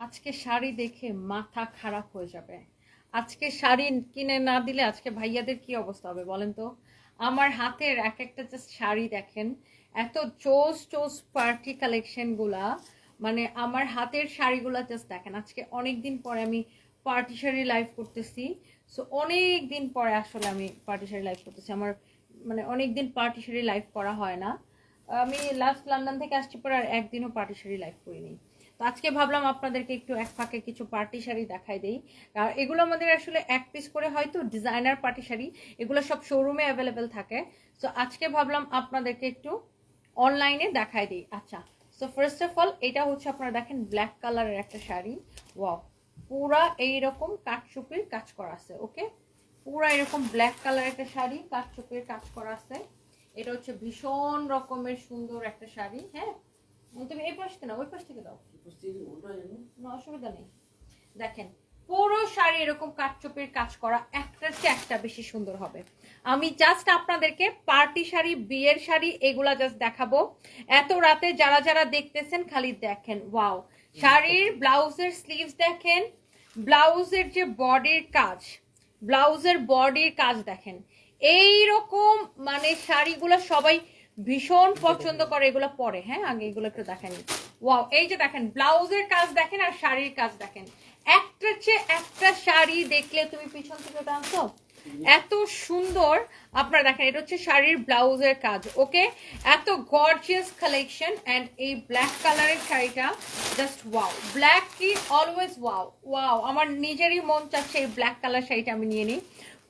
আজকে শাড়ি দেখে মাথা খারাপ হয়ে যাবে। আজকে শাড়ি কিনে না দিলে আজকে ভাইয়াদের কি অবস্থা হবে বলেন তো? আমার হাতের এক একটা জাস্ট শাড়ি দেখেন, এত চোস চোস পার্টি কালেকশনগুলা মানে আমার হাতের শাড়িগুলা জাস্ট দেখেন। আজকে অনেক দিন পরে আমি পার্টি শাড়ি লাইভ করতেছি সো অনেক দিন পরে আসলে আমি পার্টি শাড়ি লাইভ করতেছি। আমার মানে অনেক দিন পার্টি শাড়ি লাইভ করা হয় না। আমি লাস্ট লন্ডন থেকে আসছি পরে আর একদিনও পার্টি শাড়ি লাইভ করিনি। তো আজকে ভাবলাম আপনাদেরকে একটু এক ফাঁকে কিছু পার্টি শাড়ি দেখাই দেই। আর এগুলো আমাদের আসলে এক পিস করে হয়তো ডিজাইনার পার্টি শাড়ি, এগুলো সব শোরুমে অ্যাভেলেবেল থাকে। সো আজকে ভাবলাম আপনাদেরকে একটু অনলাইনে দেখাই দিই। আচ্ছা সো ফার্স্ট অফ অল এটা হচ্ছে আপনারা দেখেন ব্ল্যাক কালারের একটা শাড়ি। ওয়াও পুরা এইরকম কাঠচুপির কাজ করা আছে ওকে পুরা এরকম ব্ল্যাক কালার একটা শাড়ি, কাঠচুপির কাজ করা আছে। এটা হচ্ছে ভীষণ রকমের সুন্দর একটা শাড়ি হ্যাঁ? তুমি এই পাশ থেকে না ওই পাশ থেকে দাও। অসুবিধা নেই। দেখেন, পুরো শাড়ি এরকম কাঠচোপের কাজ করা একটার চেয়ে একটা বেশি সুন্দর হবে। আমি জাস্ট আপনাদেরকে পার্টি শাড়ি, বিয়ের শাড়ি এগুলা জাস্ট দেখাবো। এত রাতে যারা যারা দেখতেছেন, খালি দেখেন ওয়াও শাড়ির ব্লাউজের স্লিভস দেখেন, ব্লাউজের যে বডির কাজ, ব্লাউজের বডির কাজ দেখেন। এই রকম মানে শাড়িগুলো সবাই ভীষণ পছন্দ করে, এগুলো পরে হ্যাঁ? আগে এগুলো একটু দেখেন ওয়াও এই যে দেখেন, ব্লাউজের কাজ দেখেন আর শাড়ির কাজ দেখেন। একটা চেয়ে একটা শাড়ি দেখলে তুমি পিছন থেকে টানছো। এত সুন্দর, আপনারা দেখেন, এটা হচ্ছে শাড়ির ব্লাউজের কাজ ওকে এত গর্জিয়াস কালেকশন এন্ড এই ব্ল্যাক কালারের শাড়িটা জাস্ট ওয়াও ব্ল্যাক কি অলওয়েজ ওয়াও ওয়াও আমার নিজেরই মন চাচ্ছে এই ব্ল্যাক কালার শাড়িটা আমি নিয়ে নিই।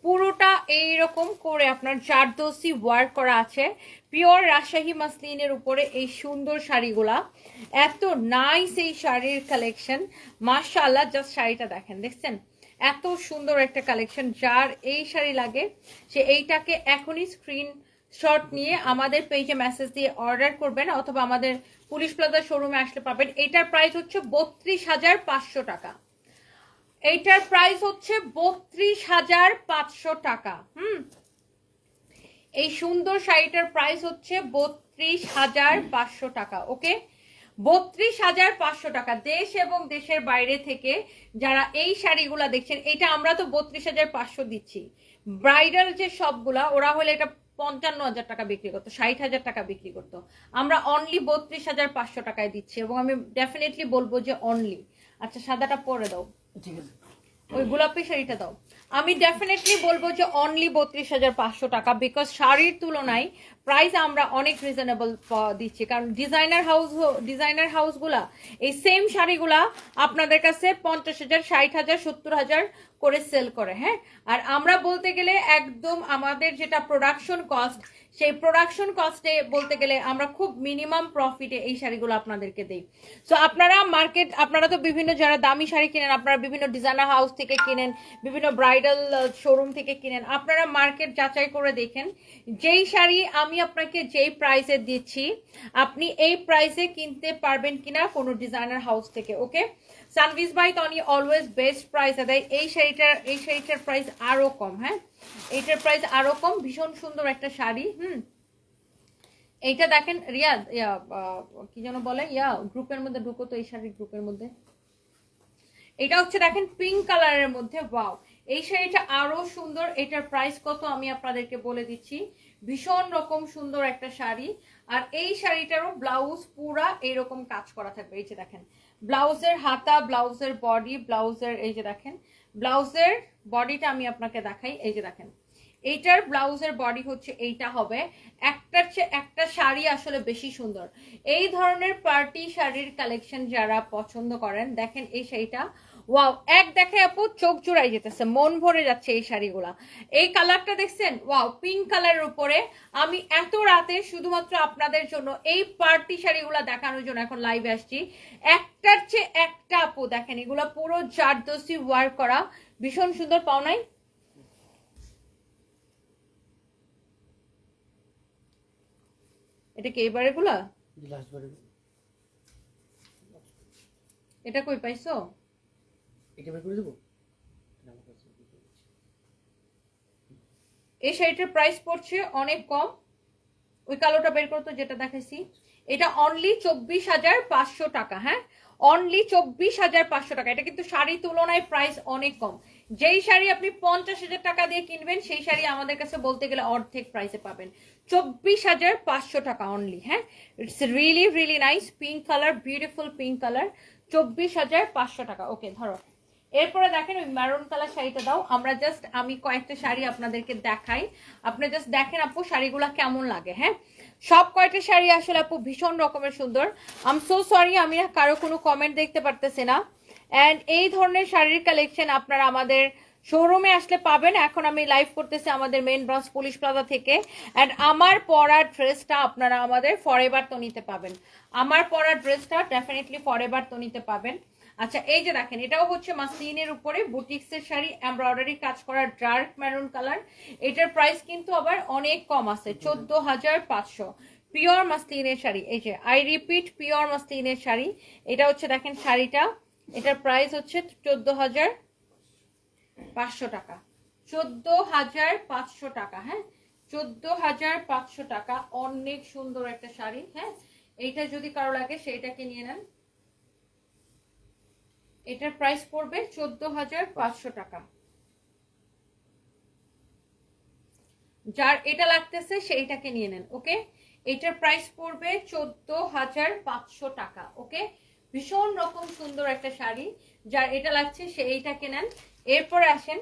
পুরোটা এইরকম করে আপনার জারদোসি ওয়ার্ক করা আছে। পিওর রাজশাহী মাসলিনের উপরে এই সুন্দর শাড়িগুলা। এত নাইস এই শাড়ির কালেকশন মাশাআল্লাহ জাস্ট শাড়িটা দেখেন, দেখছেন? এত সুন্দর একটা কালেকশন যার এই শাড়ি লাগে, সে এইটাকে এখনই স্ক্রিন শট নিয়ে আমাদের পেজে মেসেজ দিয়ে অর্ডার করবেন, অথবা আমাদের পুলিশ প্লাজা শোরুমে আসলে পাবেন। এটার প্রাইস হচ্ছে বত্রিশ হাজার পাঁচশো টাকা। এইটার প্রাইস হচ্ছে বত্রিশ হাজার পাঁচশো টাকা। হুম? এই সুন্দর শাড়িটার প্রাইস হচ্ছে বত্রিশ হাজার পাঁচশো টাকা ওকে বত্রিশ হাজার পাঁচশো টাকা দেশ এবং দেশের বাইরে থেকে যারা এই শাড়িগুলা দেখছেন এটা আমরা তো বত্রিশ হাজার পাঁচশো দিচ্ছি। ব্রাইডাল যে সবগুলা ওরা হলে এটা পঞ্চান্ন হাজার টাকা বিক্রি করতো ষাট হাজার টাকা বিক্রি করতো। আমরা অনলি বত্রিশ হাজার পাঁচশো টাকায় দিচ্ছি এবং আমি ডেফিনেটলি বলব যে অনলি আচ্ছা সাদাটা পরে দাও। ঠিক আছে। ওই গোলাপি শাড়িটা দাও। আমি ডেফিনেটলি বলব যে অনলি বত্রিশ হাজার পাঁচশো টাকা বিকজ শাড়ির তুলনায় প্রাইস আমরা অনেক রিজনেবল দিচ্ছি। কারণ ডিজাইনার হাউস ডিজাইনার হাউসগুলা এই সেম শাড়িগুলা আপনাদের কাছে পঞ্চাশ হাজার, ষাট হাজার, সত্তর হাজার করে সেল করে হ্যাঁ? আর আমরা বলতে গেলে একদম আমাদের যেটা প্রোডাকশন কস্ট সেই প্রোডাকশন কস্টে বলতে গেলে আমরা খুব মিনিমাম প্রফিটে এই শাড়িগুলো আপনাদেরকে দেই। সো আপনারা মার্কেট আপনারা তো বিভিন্ন যারা দামি শাড়ি কিনেন, আপনারা বিভিন্ন ডিজাইনার হাউস থেকে কিনেন, বিভিন্ন ব্রাইডাল শোরুম থেকে কিনেন, আপনারা মার্কেট যাচাই করে দেখেন, যেই শাড়ি আমি আপনাকে যেই প্রাইসে দিচ্ছি, আপনি এই প্রাইসে কিনতে পারবেন কিনা কোনো ডিজাইনার হাউস থেকে okay Sanvis by Toni always best price দেয় এই শাড়িটার এই শাড়িটার প্রাইস আরও কম হ্যাঁ? এইটার প্রাইস আরও কম, ভীষণ সুন্দর একটা শাড়ি, হুম? এইটা দেখেন রিয়াদ ইয়া কি যেন বলে, ইয়া, গ্রুপের মধ্যে ঢুকো তো এই শাড়ির গ্রুপের মধ্যে। এটা হচ্ছে দেখেন পিঙ্ক কালারের মধ্যে ওয়াও এই শাড়িটা আরও সুন্দর, এটার প্রাইস কত আমি আপনাদেরকে বলে দিচ্ছি। ভীষণ রকম সুন্দর একটা শাড়ি। আর এই শাড়িটারও ব্লাউজ পুরা এইরকম কাজ করা থাকবে। এই যে দেখেন ব্লাউজের হাতা, ব্লাউজের বডি, ব্লাউজের, এই যে দেখেন, ব্লাউজের বডিটা আমি আপনাকে দেখাই, এই যে দেখেন। এইটার ব্লাউজের বডি হচ্ছে এইটা হবে। একটার চেয়ে, একটা শাড়ি আসলে বেশি সুন্দর। এই ধরনের পার্টি শাড়ির কালেকশন যারা পছন্দ করেন, দেখেন এই শাড়িটা ওয়াও এক দেখে আপু চোখ জুড়াই যেতেছে মন ভরে যাচ্ছে এই শাড়িগুলা। এই কালারটা দেখছেন? ওয়াও পিঙ্ক কালারের উপরে। আমি এত রাতে শুধুমাত্র আপনাদের জন্য এই পার্টি শাড়িগুলা দেখানোর জন্য এখন লাইভে আসছি। একটার চেয়ে একটা আপু দেখেন এগুলো পুরো জারদোসি ওয়ার্ক করা। ভীষণ সুন্দর পাও নাই? এটা কি এবারে গুলা এটা কই পাইছো? এটা বের করে দেবো। এই শাড়িটার প্রাইস পড়ছে অনেক কম। ওই কালোটা বের করতো যেটা দেখাইছি। এটা অনলি চব্বিশ হাজার পাঁচশো টাকা হ্যাঁ? অনলি চব্বিশ হাজার পাঁচশো টাকা। এটা কিন্তু শাড়ি তুলনায় প্রাইস অনেক কম। যেই শাড়ি আপনি পঞ্চাশ হাজার টাকা দিয়ে কিনবেন, সেই শাড়ি আমাদের কাছে বলতে গেলে অর্ধেক প্রাইসে পাবেন। চব্বিশ হাজার পাঁচশো টাকা অনলি হ্যাঁ? It's really really nice pink colour beautiful pink colour চব্বিশ হাজার পাঁচশো টাকা। ওকে ধরো। এরপরে দেখেন ওই ম্যারুন কালার শাড়িটা দাও। আমরা জাস্ট আমি কয়েকটা শাড়ি আপনাদেরকে দেখাই। আপনি জাস্ট দেখেন আপু শাড়িগুলো কেমন লাগে হ্যাঁ? সব কয়টা শাড়ি আসলে আপু ভীষণ রকমের সুন্দর। আম সো সরি আমি না কারও কোনো কমেন্ট দেখতে পারতেছি না। অ্যান্ড এই ধরনের শাড়ির কালেকশন আপনারা আমাদের শোরুমে আসলে পাবেন। এখন আমি লাইভ করতেছি আমাদের মেন ব্রাঞ্চ পুলিশ প্লাজা থেকে। অ্যান্ড আমার পরা ড্রেসটা আপনারা আমাদের ফরেভার তো নিতে পাবেন। আমার পরার ড্রেসটা ডেফিনেটলি ফরেভার তো নিতে পাবেন। আচ্ছা এই যে দেখেন, এটাও হচ্ছে মাসলিনের উপরে বুটিক্সের শাড়ি, এমব্রয়ডারি কাজ করা ডার্ক ম্যারুন কালার। এটার প্রাইস কিন্তু আবার অনেক কম আছে, চোদ্দ হাজার পাঁচশো। পিওর মাসলিনের শাড়ি, এই যে আই রিপিট পিওর মাসলিনের শাড়ি। এটা হচ্ছে দেখেন শাড়িটা, এটার প্রাইস হচ্ছে চোদ্দ হাজার পাঁচশো টাকা। চোদ্দ হাজার পাঁচশো টাকা হ্যাঁ? চোদ্দ হাজার পাঁচশো টাকা, অনেক সুন্দর একটা শাড়ি হ্যাঁ? এইটা যদি কারও লাগে, সেইটাকে নিয়ে নেন। এটার প্রাইস পড়বে চোদ্দ হাজার পাঁচশো টাকা। যার এটা লাগতেছে সেইটাকে নিয়ে নেন, ওকে? এটার প্রাইস পড়বে চোদ্দ হাজার পাঁচশো টাকা, ওকে? ভীষণ রকম সুন্দর একটা শাড়ি, যার এটা লাগছে সে এইটাকে নেন। এরপর আসেন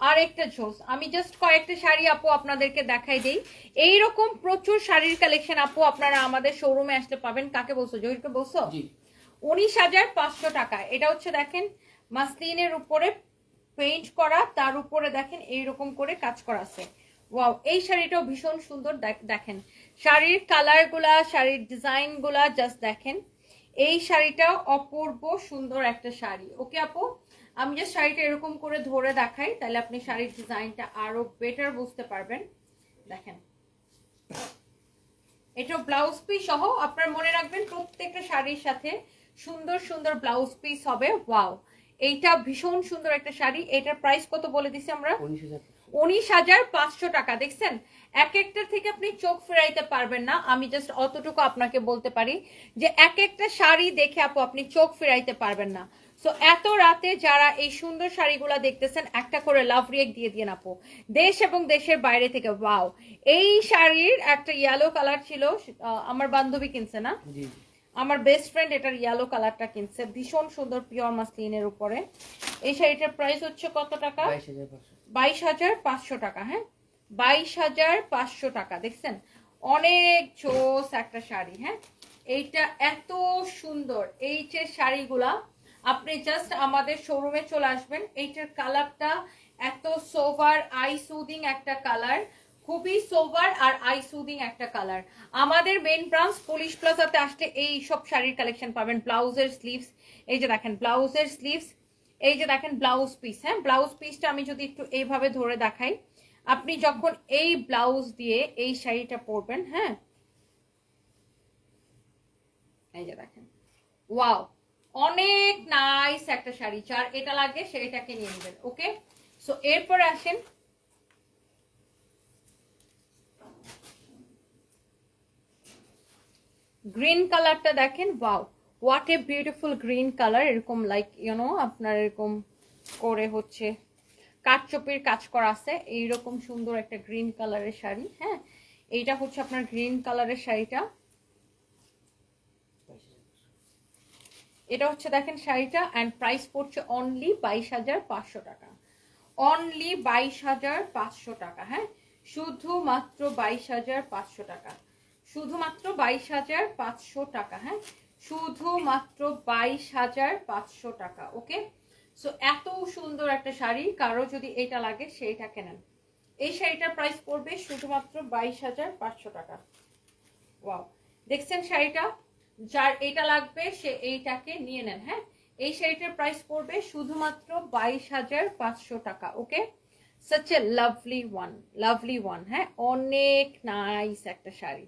আর একটা জোস আমি জাস্ট কয়েকটা শাড়ি আপু আপনাদেরকে দেখাই দিই। এইরকম প্রচুর শাড়ির কালেকশন আপু আপনারা আমাদের শোরুমে আসলে পাবেন। কাকে বলছো? জহিরকে বলছো? উনিশ হাজার পাঁচশো টাকা। এটা হচ্ছে দেখেন, মাসলিনের উপরে পেইন্ট করা, তার উপরে দেখেন এইরকম করে কাজ করা আছে। ওয়াও এই শাড়িটাও ভীষণ সুন্দর দেখেন। শাড়ির কালারগুলা শাড়ির ডিজাইনগুলা জাস্ট দেখেন। এই শাড়িটা অপূর্ব সুন্দর একটা শাড়ি। ওকে আপু? আমি যে শাড়িটা এরকম করে ধরে দেখাই, তাহলে আপনি শাড়ির ডিজাইনটা আরও বেটার বুঝতে পারবেন। দেখেন। এটা ব্লাউজ পিস সহ, আপনার মনে রাখবেন প্রত্যেকটা শাড়ির সাথে সুন্দর সুন্দর ব্লাউজ পিস হবে। ওয়াও এইটা ভীষণ সুন্দর একটা শাড়ি। এটার প্রাইস কত বলে দিছি আমরা? উনিশ হাজার। পাঁচশো টাকা দেখছেন? এক একটা থেকে আপনি চোখ ফেরাইতে পারবেন না। আমি জাস্ট অতটুকু আপনাকে বলতে পারি যে এক একটা শাড়ি দেখে আপু আপনি চোখ ফেরাইতে পারবেন না। সো এত রাতে যারা এই সুন্দর শাড়িগুলা দেখতেছেন একটা করে লাভ রিয়েক দিয়ে দিয়ে আপু। দেশ এবং দেশের বাইরে থেকে ওয়াও এই শাড়ির একটা ইয়েলো কালার ছিল আমার বান্ধবী কিনছে না? আমার বেস্ট ফ্রেন্ড এটার ইয়েলো কালারটা কিনছে ভীষণ সুন্দর পিওর মাসলিনের উপরে। এই শাড়িটার প্রাইস হচ্ছে কত টাকা? বাইশ হাজার পাঁচশো। টাকা হ্যাঁ? বাইশ হাজার পাঁচশো টাকা দেখছেন? অনেক জোস একটা শাড়ি হ্যাঁ? এইটা এত সুন্দর এই যে শাড়িগুলা আপনি জাস্ট আমাদের শোরুমে চলে আসবেন এইটার কালারটা এত সোভার আই সুদিং একটা কালার খুবই সোভার আর আই সুদিং একটা কালার আমাদের মেন ব্রাঞ্চ পুলিশ প্লাজাতে আসলে এই সব শাড়ির কালেকশন পাবেন। ব্লাউজের স্লিভস এই যে দেখেন ব্লাউজের স্লিভস এই যে দেখেন ব্লাউজ পিস হ্যাঁ? ব্লাউজ পিসটা আমি যদি একটু এইভাবে ধরে দেখাই, আপনি যখন এই ব্লাউজ দিয়ে এই শাড়িটা পরবেন হ্যাঁ? এই যে দেখেন ওয়াও অনেক নাইস একটা শাড়ি। যার এটা লাগে সেটাকে নিয়ে নেবেন ওকে সো এরপর আসেন গ্রিন কালারটা দেখেন wow what a beautiful green colour এরকম লাইক ইউনো আপনার এরকম করে হচ্ছে কাঠচোপের কাজ করা আছে, এইরকম সুন্দর একটা গ্রিন কালারের শাড়ি হ্যাঁ? এইটা হচ্ছে আপনার গ্রিন কালারের শাড়িটা। এটা হচ্ছে দেখেন শাড়িটা অ্যান্ড প্রাইস পড়ছে অনলি বাইশ হাজার পাঁচশো টাকা। অনলি বাইশ হাজার পাঁচশো টাকা হ্যাঁ? শুধুমাত্র বাইশ হাজার পাঁচশো টাকা। শুধুমাত্র বাইশ হাজার পাঁচশো টাকা হ্যাঁ? শুধুমাত্র বাইশ হাজার পাঁচশো টাকা, ওকে? সো এত সুন্দর একটা শাড়ি, কারও যদি এটা লাগে, সেইটা কেনেন। এই শাড়িটার প্রাইস পড়বে শুধুমাত্র বাইশ হাজার পাঁচশো টাকা। ওয়াও দেখছেন শাড়িটা? যার এটা লাগবে, সে এইটাকে নিয়ে নেন হ্যাঁ? এই শাড়িটার প্রাইস পড়বে শুধুমাত্র বাইশ হাজার পাঁচশো টাকা, okay? Such a lovely one lovely one হ্যাঁ? অনেক নাইস একটা শাড়ি।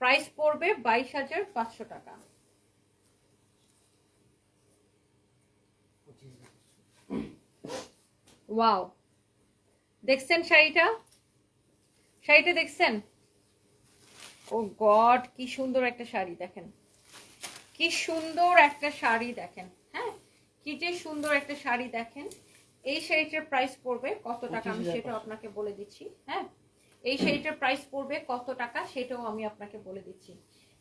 প্রাইস পড়বে বাইশ হাজার পাঁচশো টাকা। ওয়াও। দেখছেন শাড়িটা? শাড়িটা দেখছেন? ও গড কি সুন্দর একটা শাড়ি দেখেন। কি সুন্দর একটা শাড়ি দেখেন। হ্যাঁ কি যে সুন্দর একটা শাড়ি দেখেন। এই শাড়িটার প্রাইস পড়বে কত টাকা? আমি 25,500 সেটাও আপনাকে বলে দিচ্ছি। হ্যাঁ এই শাড়িটার প্রাইস পড়বে কত টাকা সেটাও আমি আপনাকে বলে দিচ্ছি।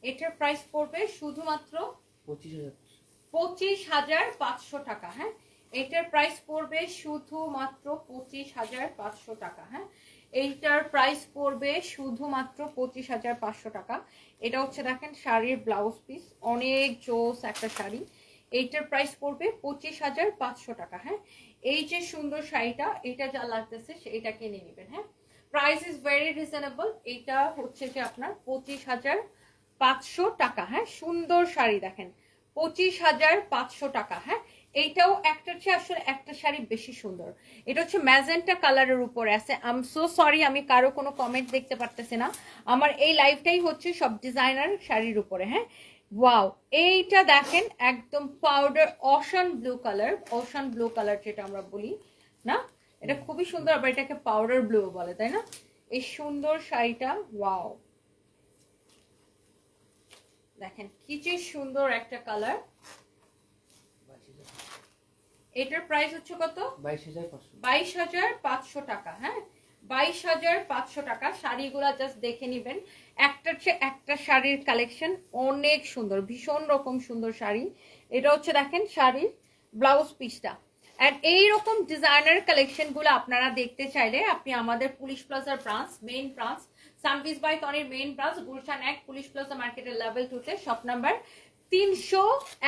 এটার প্রাইস পড়বে শুধুমাত্র পঁচিশ হাজার। পাঁচশো টাকা হ্যাঁ? এটার প্রাইস পড়বে শুধুমাত্র পঁচিশ হাজার পাঁচশো টাকা হ্যাঁ? এইটার প্রাইস পড়বে শুধুমাত্র পঁচিশ হাজার পাঁচশো টাকা। এটা হচ্ছে দেখেন শাড়ির ব্লাউজ পিস অনেক জোস একটা শাড়ি। এইটার প্রাইস পড়বে পঁচিশ হাজার পাঁচশো টাকা হ্যাঁ? এই যে সুন্দর শাড়িটা এটা যা লাগতেছে সেইটাকে নিয়ে নেবেন হ্যাঁ? প্রাইস ইজ ভেরি রিজনেবল এইটা হচ্ছে যে আপনার পঁচিশ হাজার পাঁচশো টাকা হ্যাঁ? সুন্দর শাড়ি দেখেন। পঁচিশ হাজার পাঁচশো টাকা হ্যাঁ? এইটাও একটার চেয়ে আসলে একটা শাড়ি বেশি সুন্দর। এটা হচ্ছে ম্যাজেন্টা কালারের উপরে আছে। আম সো সরি আমি কারও কোনো কমেন্ট দেখতে পারতেছি না। আমার এই লাইফটাই হচ্ছে সব ডিজাইনার শাড়ির উপরে হ্যাঁ? ওয়াও এইটা দেখেন একদম powder ocean blue colour ocean blue colour যেটা আমরা বলি, না? এটা খুবই সুন্দর, আবার এটাকে পাউডার ব্লু বলে, তাই না? এই সুন্দর শাড়িটা ওয়াও দেখেন, কি যে সুন্দর একটা কালার এটার প্রাইস হচ্ছে কত? বাইশ হাজার পাঁচশো টাকা হ্যাঁ? বাইশ হাজার পাঁচশো টাকা, শাড়িগুলা জাস্ট দেখে নিবেন। একটার চেয়ে একটা শাড়ির কালেকশন অনেক সুন্দর, ভীষণ রকম সুন্দর শাড়ি। এটা হচ্ছে দেখেন শাড়ির ব্লাউজ পিসটা আর এইরকম ডিজাইনার কালেকশনগুলো আপনারা দেখতে চাইলে আপনি আমাদের পুলিশ প্লাজার branch main branch Sanvis by তনির main branch Gulshan এক পুলিশ প্লাজা মার্কেটের লেভেল টুতে শপ নাম্বার তিনশো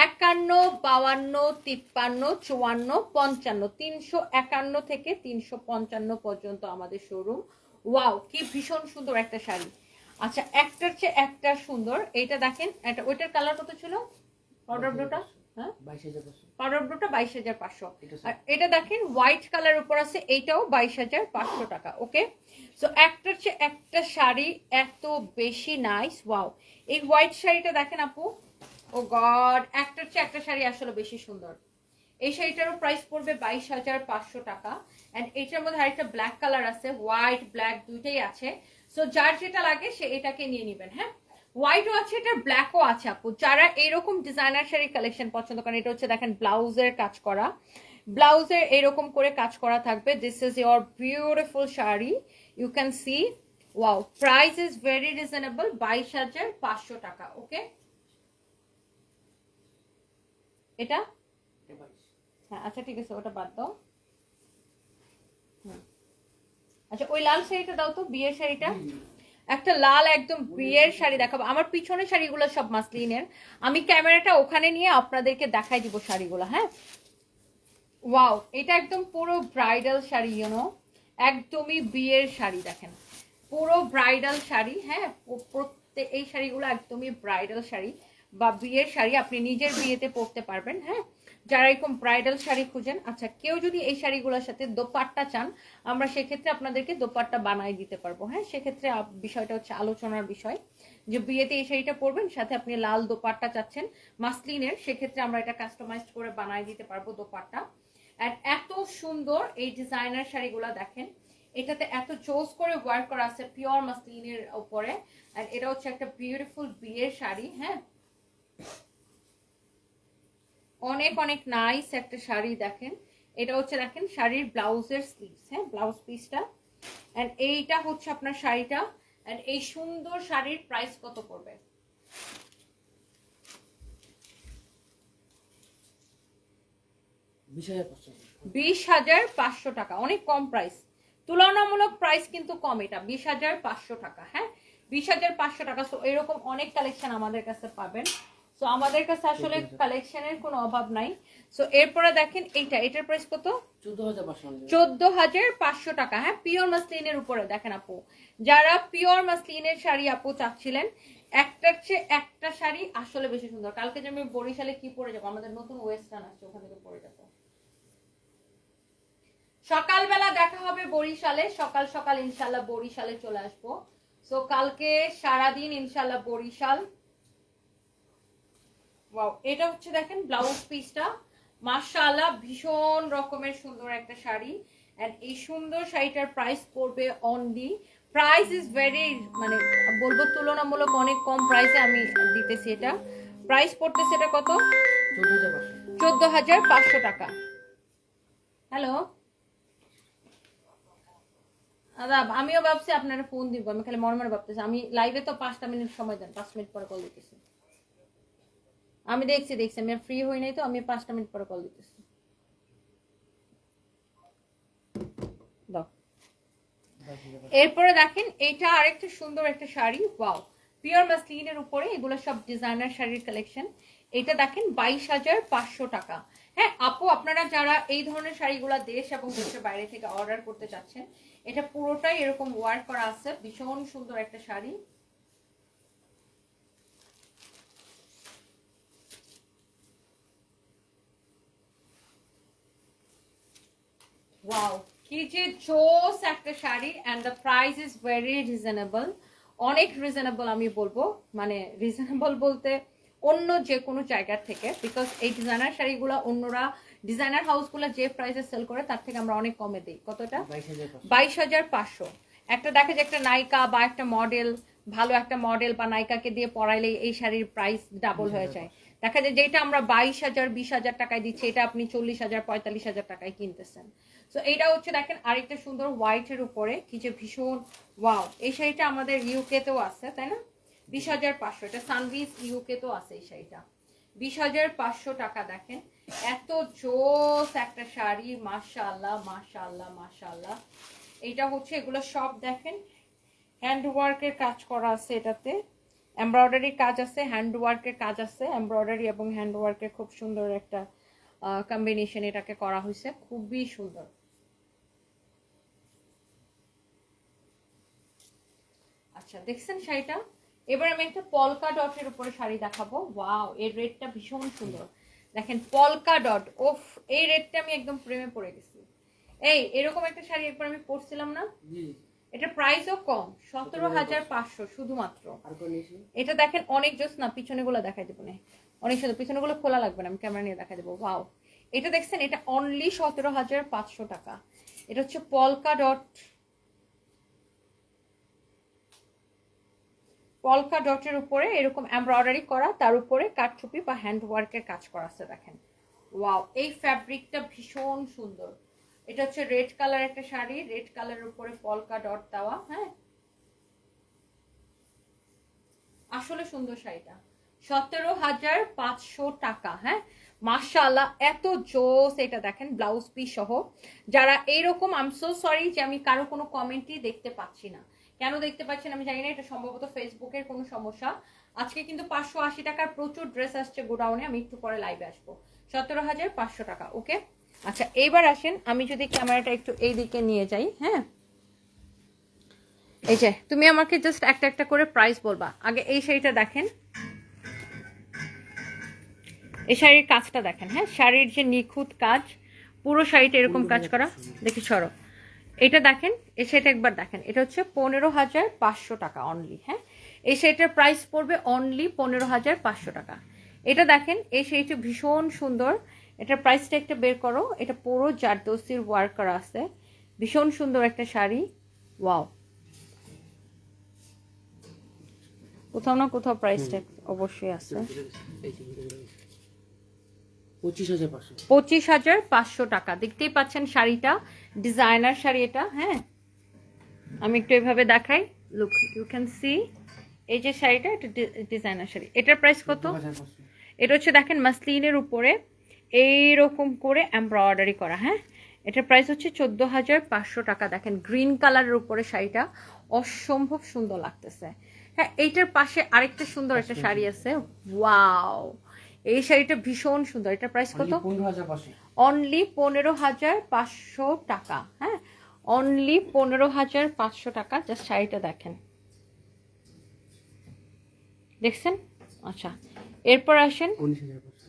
একান্ন বাউান্ন তিপ্পান্ন, চুয়ান্ন, পঞ্চান্ন। তিনশো একান্ন থেকে তিনশো পঞ্চান্ন পর্যন্ত আমাদের শোরুম ওয়াও কি ভীষণ সুন্দর একটা শাড়ি। আচ্ছা একটার চেয়ে একটা সুন্দর। এটা দেখেন, এটা ওইটার কালার কত ছিল? অর্ডার ব্লুটা হ্যাঁ? হাজার পাঁচশো। পাউডার বাইশ হাজার পাঁচশো। আর এটা দেখেন হোয়াইট কালার উপর আছে এইটাও বাইশ হাজার পাঁচশো টাকা ওকে সো একটার চেয়ে একটা শাড়ি এত বেশি নাইস ওয়াও এই হোয়াইট শাড়িটা দেখেন আপু ও গড একটার চেয়ে একটা শাড়ি আসলে বেশি সুন্দর। এই শাড়িটারও প্রাইস পড়বে বাইশ হাজার পাঁচশো টাকা অ্যান্ড এটার মধ্যে আরেকটা ব্ল্যাক কালার আছে হোয়াইট ব্ল্যাক দুইটাই আছে। সো যার যেটা লাগে সে এটাকে নিয়ে নেবেন হ্যাঁ? হোয়াইটও আছে, এটার ব্ল্যাকও আছে আপু। যারা এরকম ডিজাইনার শাড়ি কালেকশন পছন্দ করেন, এটা হচ্ছে দেখেন ব্লাউজের কাজ করা। ব্লাউজের এরকম করে কাজ করা থাকবে। This is your beautiful sari. You can see wow price is very reasonable বাইশ হাজার পাঁচশো টাকা ওকে এটা? এটা হ্যাঁ আচ্ছা ঠিক আছে, ওটা বাদ দাও। আচ্ছা ওই লাল শাড়িটা দাও তো, বিয়ের শাড়িটা। একটা লাল একদম বিয়ের শাড়ি দেখাবো। আমার পিছনে শাড়িগুলো সব মাসলিনের। আমি ক্যামেরাটা ওখানে নিয়ে আপনাদেরকে দেখাই দিব শাড়িগুলো হ্যাঁ? ওয়াও, এটা একদম পুরো ব্রাইডাল শাড়ি ইউনো একদমই বিয়ের শাড়ি, দেখেন। পুরো ব্রাইডাল শাড়ি হ্যাঁ? প্রত্যেক, এই শাড়িগুলো একদমই ব্রাইডাল শাড়ি বা বিয়ের শাড়ি আপনি নিজের বিয়েতে পরতে পারবেন হ্যাঁ? যারা এরকম ব্রাইডাল শাড়ি খুঁজেন আচ্ছা কেউ যদি এই শাড়িগুলোর সাথে দোপাট্টা চান, আমরা সেক্ষেত্রে আপনাদেরকে দোপাট্টা বানাই দিতে পারব। হ্যাঁ সেক্ষেত্রে বিষয়টা হচ্ছে আলোচনার বিষয়। যে বিয়েতে এই শাড়িটা পরবেন, সাথে আপনি লাল দোপাট্টা চাচ্ছেন, মাসলিনের, সেক্ষেত্রে আমরা এটা কাস্টমাইজ করে বানাই দিতে পারব দোপাট্টা। আর এত সুন্দর এই ডিজাইনার শাড়িগুলো দেখেন, এটাতে এত চোজ করে ওয়ার্ক করা আছে পিওর মাসলিনের উপরে। আর এটা হচ্ছে একটা বিউটিফুল বিয়ের শাড়ি হ্যাঁ। অনেক অনেক নাইস একটা শাড়ি দেখেন। এটা হচ্ছে দেখেন শাড়ির ব্লাউজের স্লিভস হ্যাঁ ব্লাউজ পিসটা এন্ড এইটা হচ্ছে আপনার শাড়িটা। এন্ড এই সুন্দর শাড়ির প্রাইস কত পড়বে? বিশ হাজার পাঁচশো বিশ হাজার পাঁচশো টাকা অনেক কম প্রাইস তুলনামূলক প্রাইস কিন্তু কম এটা বিশ হাজার পাঁচশো টাকা হ্যাঁ? বিশ হাজার পাঁচশো টাকা সো এরকম অনেক কালেকশন আমাদের কাছে পাবেন। সো আমাদের কাছে আসলে কালেকশনের কোনো অভাব নাই। সো এরপরে দেখেন এইটা এটার প্রাইস কত? চোদ্দ হাজার পাঁচশো টাকা। হ্যাঁ পিওর মাসলিনের উপরে দেখেন আপু। যারা পিওর মাসলিনের শাড়ি আপু চাচ্ছিলেন একটার চেয়ে একটা শাড়ি আসলে বেশি সুন্দর। কালকে যে আমি বরিশালে কি পরে যাব? আমাদের নতুন ওয়েস্টার্ন আছে ওখান থেকে পরে যাব। সকালবেলা দেখা হবে বরিশালে। সকাল সকাল ইনশাল্লাহ বরিশালে চলে আসব। সো কালকে সারাদিন ইনশাল্লাহ বরিশাল। এটা হচ্ছে দেখেন ব্লাউজ পিসটা ভীষণ রকমের সুন্দর একটা শাড়ি। এই সুন্দর শাড়িটার প্রাইস পড়বে অনলি প্রাইস ইজ ভেরি মানে বলব তুলনামূলক অনেক কম প্রাইসে আমি দিতেছি এটা। প্রাইস পড়তেছে এটা কত? চোদ্দ হাজার পাঁচশো। টাকা। হ্যালো আদাব, আমিও ভাবছি আপনারা ফোন দিব। আমি খালি মনে মনে ভাবতেছি। আমি লাইভে তো পাঁচটা মিনিট সময় দেন, পাঁচ মিনিট পরে কল দিতেছি। আমি দেখছি দেখছি। আমি ফ্রি হই নাই তো, আমি পাঁচটা মিনিট পরে কল দিতেছি। এরপরে দেখেন, এইটা আরেকটা সুন্দর একটা শাড়ি ওয়াও পিওর মাসলিনের উপরে এগুলো সব ডিজাইনার শাড়ির কালেকশন এটা দেখেন, বাইশ হাজার পাঁচশো টাকা। হ্যাঁ আপু, আপনারা যারা এই ধরনের শাড়িগুলো দেশ এবং দেশের বাইরে থেকে অর্ডার করতে চাচ্ছেন, এটা পুরোটাই এরকম ওয়ার্ক করা আছে। ভীষণ সুন্দর একটা শাড়ি। ওয়াও কি যে জোস একটা sari and the price is very reasonable অনেক রিজনেবল আমি বলব। মানে রিজনেবল বলতে অন্য যে কোনো জায়গার থেকে বিকজ এই ডিজাইনার শাড়িগুলো অন্যরা ডিজাইনার হাউসগুলো যে প্রাইসে সেল করে তার থেকে আমরা অনেক কমে দিই। কতটা? বাইশ হাজার পাঁচশো। বাইশ হাজার পাঁচশো। একটা দেখা যায় একটা নায়িকা বা একটা মডেল ভালো একটা মডেল বা নায়িকাকে দিয়ে পড়াইলে এই শাড়ির প্রাইস ডাবল হয়ে যায়। দেখা যায় যেটা আমরা বাইশ হাজার বিশ হাজার টাকায় দিচ্ছি এটা আপনি চল্লিশ হাজার পঁয়তাল্লিশ হাজার টাকায় কিনতেছেন। তো এইটা হচ্ছে দেখেন আরেকটা সুন্দর হোয়াইটের উপরে, কি যে ভীষণ ওয়াও এই শাড়িটা আমাদের ইউকে তেও আছে, তাই না? বিশ হাজার পাঁচশো, এটা সানভিস ইউকে তেও আছে এই শাড়িটা। বিশ হাজার পাঁচশো টাকা দেখেন, এত জোস একটা শাড়ি, মাশাআল্লাহ মাশাআল্লাহ মাশাআল্লাহ। এটা হচ্ছে, এগুলো সব দেখেন হ্যান্ড ওয়ার্কের কাজ করা আছে এটাতে। এমব্রয়ডারি কাজ আছে হ্যান্ড ওয়ার্কের কাজ আছে এমব্রয়ডারি এবং হ্যান্ড ওয়ার্কের খুব সুন্দর একটা কম্বিনেশন এটাকে করা হয়েছে, খুবই সুন্দর। আচ্ছা দেখছেন শাড়িটা? এবার আমি একটা পলকা ডটের উপরে শাড়ি দেখাবো। ওয়াও এর রেটটা ভীষণ সুন্দর। দেখেন পলকা ডট ওফ এই রেটটা আমি একদম প্রেমে পড়ে গেছি। এই এরকম একটা শাড়ি একবার আমি পরছিলাম না? জি। এটা প্রাইসও কম সতেরো হাজার পাঁচশো। শুধুমাত্র। এটা দেখেন অনেক জোস না পিছনে গুলো দেখাই দেবো না। অনেক সুন্দর পিছনে গুলো খোলা লাগবে না আমি ক্যামেরা নিয়ে দেখাই দেবো। ওয়াও এটা দেখছেন এটা অনলি সতেরো হাজার পাঁচশো টাকা। এটা হচ্ছে পলকা ডট পলকা ডটের উপরে এরকম এমব্রয়ডারি করা, তার উপরে কাঠছুপি বা হ্যান্ড ওয়ার্কের কাজ করা আছে, দেখেন। ওয়াও এই ফ্যাব্রিকটা ভীষণ সুন্দর। এটা হচ্ছে রেড কালার একটা শাড়ি রেড কালারের উপরে পলকা ডট দেওয়া হ্যাঁ? আসলে সুন্দর শাড়িটা। সতেরো হাজার পাঁচশো টাকা হ্যাঁ? মাশাআল্লাহ, এত জোস এটা, দেখেন ব্লাউজ পিস সহ। যারা এইরকম আম সো সরি যে আমি কারও কোনো কমেন্টই দেখতে পাচ্ছি না। কেন দেখতে পাচ্ছেন আমি জানি না, এটা সম্ভবত ফেসবুকের কোনো সমস্যা। আজকে কিন্তু পাঁচশো আশি টাকার প্রচুর ড্রেস আসছে গোডাউনে, আমি একটু পরে লাইভে আসব। সতেরো হাজার পাঁচশো টাকা ওকে আচ্ছা এইবার আসেন, আমি যদি ক্যামেরাটা একটু এই দিকে নিয়ে যাই হ্যাঁ? এই যে, তুমি আমাকে জাস্ট একটা একটা করে প্রাইস বলবা। আগে এই শাড়িটা দেখেন। এই শাড়ির কাজটা দেখেন হ্যাঁ? শাড়ির যে নিখুঁত কাজ, পুরো শাড়িটা এরকম কাজ করা। দেখি সরো। এটা দেখেন এই শাড়িটা একবার দেখেন। এটা হচ্ছে পনেরো হাজার পাঁচশো টাকা অনলি হ্যাঁ? এই শাড়িটার প্রাইস পড়বে অনলি পনেরো হাজার পাঁচশো টাকা। এটা দেখেন এই শাড়িটা ভীষণ সুন্দর। এটার প্রাইসটা একটা বের করো। এটা পুরো জারদোসির ওয়ার্ক করা আছে। ভীষণ সুন্দর একটা শাড়ি। ওয়াও কোথাও না কোথাও প্রাইসটা অবশ্যই আছে এই যে ভিডিও রয়েছে। পঁচিশ হাজার পাঁচশো। টাকা। দেখতেই পাচ্ছেন শাড়িটা ডিজাইনার শাড়ি এটা হ্যাঁ? আমি একটু এভাবে দেখাই। লুক ইউ ক্যান সি এই যে শাড়িটা এটা ডিজাইনার শাড়ি। এটার প্রাইস কত? এটা হচ্ছে দেখেন মাসলিনের উপরে। এইরকম করে এমব্রয়ডারি করা হ্যাঁ? এটার প্রাইস হচ্ছে চোদ্দ হাজার পাঁচশো টাকা। দেখেন গ্রিন কালারের উপরে শাড়িটা। অসম্ভব সুন্দর লাগতেছে। হ্যাঁ এইটার পাশে আরেকটা সুন্দর একটা শাড়ি আছে। ওয়াও এই শাড়িটা ভীষণ সুন্দর। এটা প্রাইস কত? অনলি পনেরো হাজার পাঁচশো। টাকা হ্যাঁ? অনলি পনেরো হাজার পাঁচশো টাকা জাস্ট শাড়িটা দেখেন। দেখছেন? আচ্ছা এরপর আসেন উনিশ হাজার পাঁচশো।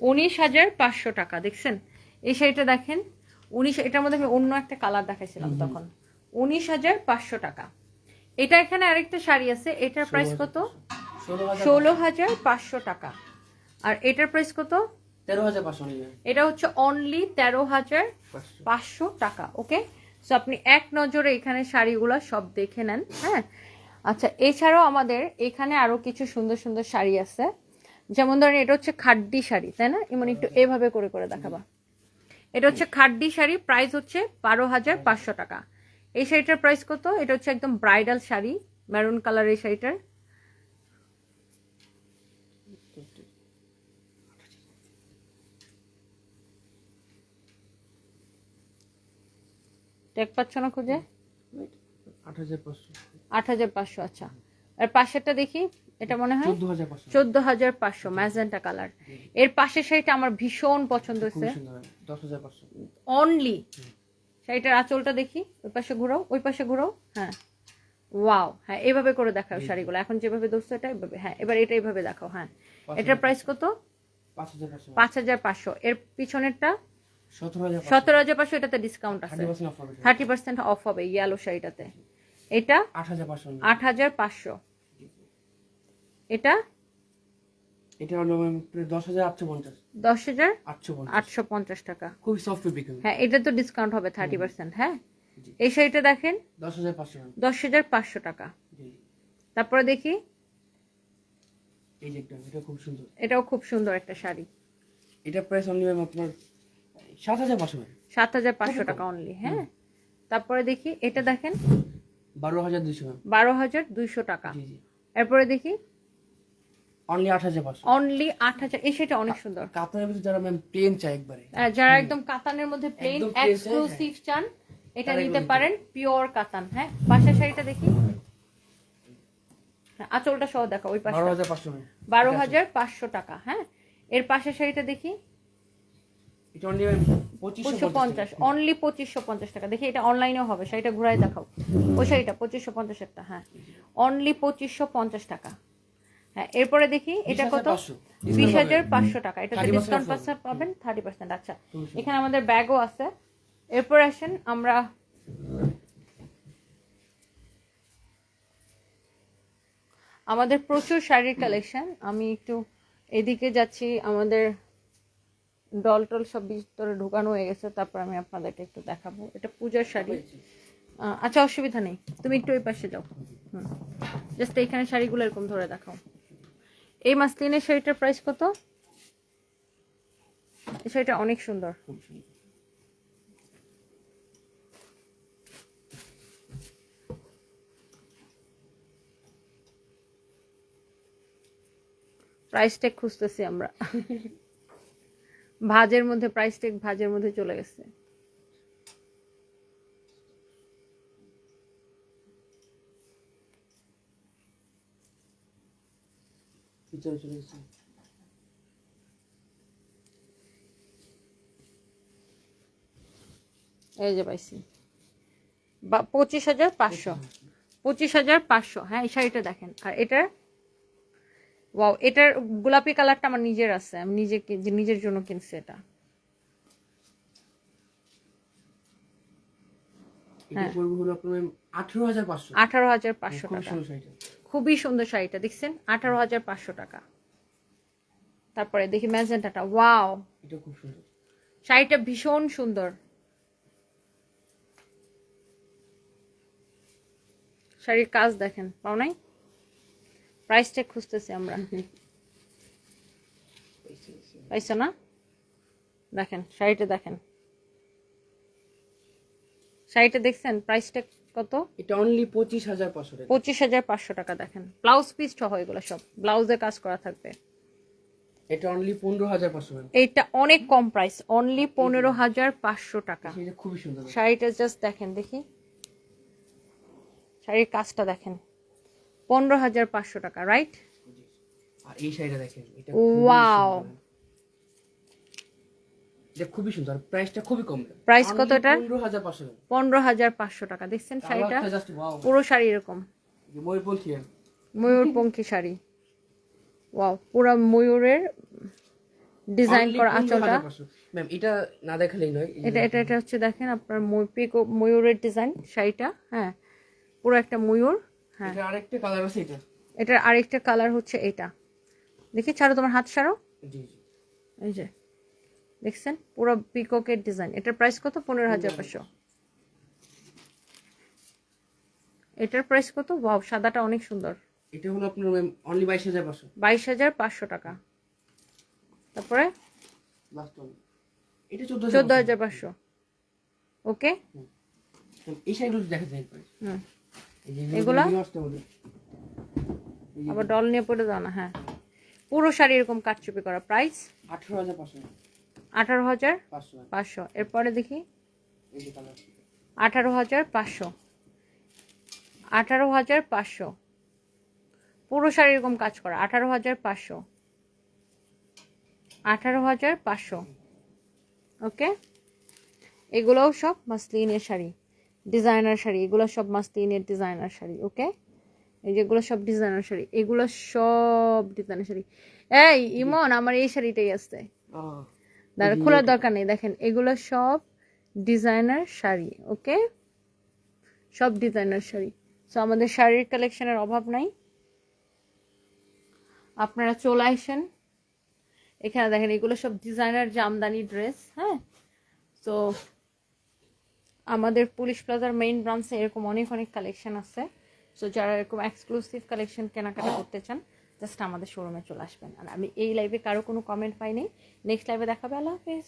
উনিশ হাজার পাঁচশো টাকা দেখছেন? এই শাড়িটা দেখেন উনিশ এটার মধ্যে আমি অন্য একটা কালার দেখাইছিলাম তখন। উনিশ হাজার পাঁচশো টাকা। এটা এখানে আরেকটা শাড়ি আছে এটার প্রাইস কত? ষোলো হাজার পাঁচশো টাকা। আর এটার প্রাইস কত? তেরো হাজার পাঁচশো এটা হচ্ছে অনলি তেরো হাজার পাঁচশো টাকা ওকে সো আপনি এক নজরে এখানে শাড়িগুলো সব দেখে নেন হ্যাঁ? আচ্ছা এছাড়াও আমাদের এখানে আরও কিছু সুন্দর সুন্দর শাড়ি আছে। যেমন ধরেন এটা হচ্ছে খাড্ডি শাড়ি তাই না? এমন একটু এভাবে করে করে দেখাবা। এটা হচ্ছে খাড্ডি শাড়ি প্রাইস হচ্ছে বারো হাজার পাঁচশো টাকা। এই শাড়িটার প্রাইস কত? এটা হচ্ছে একদম ব্রাইডাল শাড়ি মেরুন কালার এই শাড়িটার। টেক পাচ্ছ না খুঁজে? আট হাজার পাঁচশো। আট হাজার পাঁচশো আচ্ছা। আর পাশেরটা দেখি এটা মনে হয়? চোদ্দ হাজার পাঁচশো। Magenta colour. এর পাশের শাড়িটা আমার ভীষণ পছন্দ হয়েছে। অনলি শাড়িটার আঁচলটা দেখি ওই পাশে ঘুরাও ওই পাশে ঘুরাও হ্যাঁ। ওয়াও হ্যাঁ এইভাবে করে দেখাও শাড়িগুলো। এখন যেভাবে দোস্ত এটা এইভাবে হ্যাঁ এবার এটা এইভাবে দেখাও হ্যাঁ। এটার প্রাইস কত? পাঁচ হাজার পাঁচশো। এর পিছনেরটা? সতেরো হাজার পাঁচশো। এটাতে ডিসকাউন্ট আছে। থার্টি পার্সেন্ট অফ হবে ইয়েলো শাড়িটাতে। এটা আট হাজার পাঁচশো। এটা এটা হলো দশ হাজার আটশো পঞ্চাশ। দশ হাজার আটশো পঞ্চাশ। টাকা। খুবই সফট ফেব্রিক হ্যাঁ এটা তো ডিসকাউন্ট হবে থার্টি পার্সেন্ট হ্যাঁ? এই শাড়িটা দেখেন। দশ হাজার পাঁচশো দশ হাজার পাঁচশো টাকা। তারপরে দেখি। এই যে এটা খুব সুন্দর। এটাও খুব সুন্দর একটা শাড়ি। এটা প্রাইস অনলি ম্যাম আপনার সাত হাজার পাঁচশো সাত হাজার পাঁচশো টাকা অনলি হ্যাঁ? তারপরে দেখি এটা দেখেন। বারো হাজার বারো দুইশো টাকা। এরপরে দেখি অনলি আট হাজার পাঁচশো। অনলি আট হাজার এই সেটা অনেক সুন্দর। কাপড়ের ভিতরে যারা ম্যাম প্লেন চাই একবারে। আহ, যারা একদম কাতানের মধ্যে প্লেন এক্সক্লুসিভ চান এটা নিতে পারেন পিওর কাতান হ্যাঁ? পাশের শাড়িটা দেখি। হ্যাঁ, আঁচলটা সহ দেখো ওই পাশে বারো হাজার পাঁচশো ম্যাম বারো হাজার পাঁচশো টাকা হ্যাঁ? এর পাশের শাড়িটা দেখি এটা অনলি পঁচিশশো পঞ্চাশ অনলি পঁচিশশো পঞ্চাশ টাকা। দেখি এটা অনলাইনেও হবে শাড়িটা ঘুরাই দেখাও। ওই শাড়িটা পঁচিশশো পঞ্চাশেরটা হ্যাঁ। অনলি পঁচিশশো পঞ্চাশ টাকা। হ্যাঁ এরপরে দেখি এটা কত? বিশ হাজার পাঁচশো। টাকা। এটা ডিসকাউন্ট হবে। পাবেন থার্টি পার্সেন্ট আচ্ছা এখানে আমাদের ব্যাগও আছে। এরপর আসেন আমরা আমাদের প্রচুর শাড়ির কালেকশন আমি একটু এদিকে যাচ্ছি আমাদের ডল টল সব ভিতরে ঢুকানো হয়ে গেছে তারপর আমি আপনাদেরকে একটু দেখাবো। এটা পূজার শাড়ি। আচ্ছা অসুবিধা নেই। তুমি একটু ওই পাশে যাও। হুম। জাস্ট এইখানে শাড়িগুলো এরকম ধরে দেখাও। এই মাসলিনের শাড়িটার প্রাইস কত? এই শাড়িটা অনেক সুন্দর। খুব সুন্দর। প্রাইস ট্যাগ খুঁজতেছি আমরা। ভাজের মধ্যে প্রাইস ট্যাগ ভাজের মধ্যে চলে গেছে। পিছনে চলে গেছে। এই যে পাইছি। বা পঁচিশ হাজার পাঁচশো। পঁচিশ হাজার পাঁচশো। হ্যাঁ এই শাড়িটা দেখেন। আর এটার ওয়াও এটার গোলাপি কালারটা আমার নিজের আছে। আমি নিজে নিজের জন্য কিনছি এটা। হ্যাঁ। আঠেরো হাজার পাঁচশো টাকা। খুবই সুন্দর শাড়িটা। দেখছেন? আঠারো হাজার পাঁচশো টাকা। তারপরে দেখি ম্যাজেন্টাটা। ওয়াও শাড়িটা ভীষণ সুন্দর। শাড়ির কাজ দেখেন। পাও নাই? প্রাইসটা খুঁজতেছি আমরা। পাইছো না? দেখেন শাড়িটা দেখেন। শাড়িটা দেখছেন? প্রাইসটা কত? এটা অনলি পঁচিশ হাজার পাঁচশো টাকা। পঁচিশ হাজার পাঁচশো টাকা দেখেন। ব্লাউজ পিস সহ এগুলো সব। ব্লাউজে কাজ করা থাকবে। এটা অনলি পনেরো হাজার পাঁচশো এইটা অনেক কম প্রাইস অনলি পনেরো হাজার পাঁচশো টাকা। এটা খুবই সুন্দর। শাড়িটা জাস্ট দেখেন দেখি। শাড়ির কাজটা দেখেন। পনেরো হাজার পাঁচশো টাকা রাইট আর এই শাড়িটা দেখেন এটা Wow! এটা খুবই সুন্দর প্রাইসটা খুবই কম। Price কত এটার? পনেরো হাজার পাঁচশো পনেরো হাজার পাঁচশো টাকা দেখছেন শাড়িটা? ওয়াও পুরো শাড়ি এরকম। ময়ূরপন্থী ময়ূরপঙ্খী শাড়ি। ওয়াও পুরো ময়ূরের ডিজাইন করা আঁচলটা। ম্যাম এটা না দেখালেই নয় এটা এটা এটা হচ্ছে দেখেন আপনার ময়- ময়ূরের ডিজাইন শাড়িটা হ্যাঁ। পুরো একটা ময়ূর। হ্যাঁ। এটা আরেকটা কালার আছে এটা। এটার আরেকটা কালার হচ্ছে এটা। দেখি ছাড়ো তোমার হাত ছাড়ো। এই যে দেখছেন? পুরো পিককের ডিজাইন এটার প্রাইস কত? পনেরো হাজার পাঁচশো। এটার প্রাইস কত? ওয়াও সাদাটা অনেক সুন্দর। এটা হলো আপনার অনলি বাইশ হাজার পাঁচশো। বাইশ হাজার পাঁচশো টাকা। তারপরে? এটা চোদ্দ হাজার পাঁচশো। ওকে এই শাড়িগুলো দেখাতে হুম। এগুলা? আবার ডল নিয়ে পড়ে দাও না হ্যাঁ। পুরো শাড়ি এরকম কাটচুপি করা। প্রাইস আঠারো হাজার পাঁচশো। আঠারো হাজার পাঁচশো। এরপরে দেখি। আঠারো হাজার পাঁচশো। আঠারো হাজার পাঁচশো। পুরো শাড়ি এরকম কাজ করা। আঠারো হাজার পাঁচশো। আঠারো হাজার পাঁচশো। ওকে? এগুলোও সব মাসলিনের শাড়ি। ডিজাইনার শাড়ি এগুলো সব মাস্তিনের ডিজাইনার শাড়ি ওকে এই যেগুলো সব ডিজাইনার শাড়ি এগুলো সব ডিজাইনার শাড়ি। এই ইমন আমার এই শাড়িটাই আসছে দাঁড়া খোলার দরকার নেই দেখেন এগুলো সব ডিজাইনার শাড়ি ওকে সব ডিজাইনার শাড়ি। সো আমাদের শাড়ির কালেকশনের অভাব নাই। আপনারা চলে আসেন। এখানে দেখেন এগুলো সব ডিজাইনার জামদানি ড্রেস হ্যাঁ? তো আমাদের পুলিশ প্লাজার মেইন ব্রাঞ্চে এরকম অনেক অনেক কালেকশন আছে। সো যারা এরকম এক্সক্লুসিভ কালেকশন কেনাকাটা করতে চান জাস্ট আমাদের শোরুমে চলে আসবেন। আর আমি এই লাইভে কারও কোনো কমেন্ট পাইনি। নেক্সট লাইভে দেখাবে। আল্লাহ হাফেজ।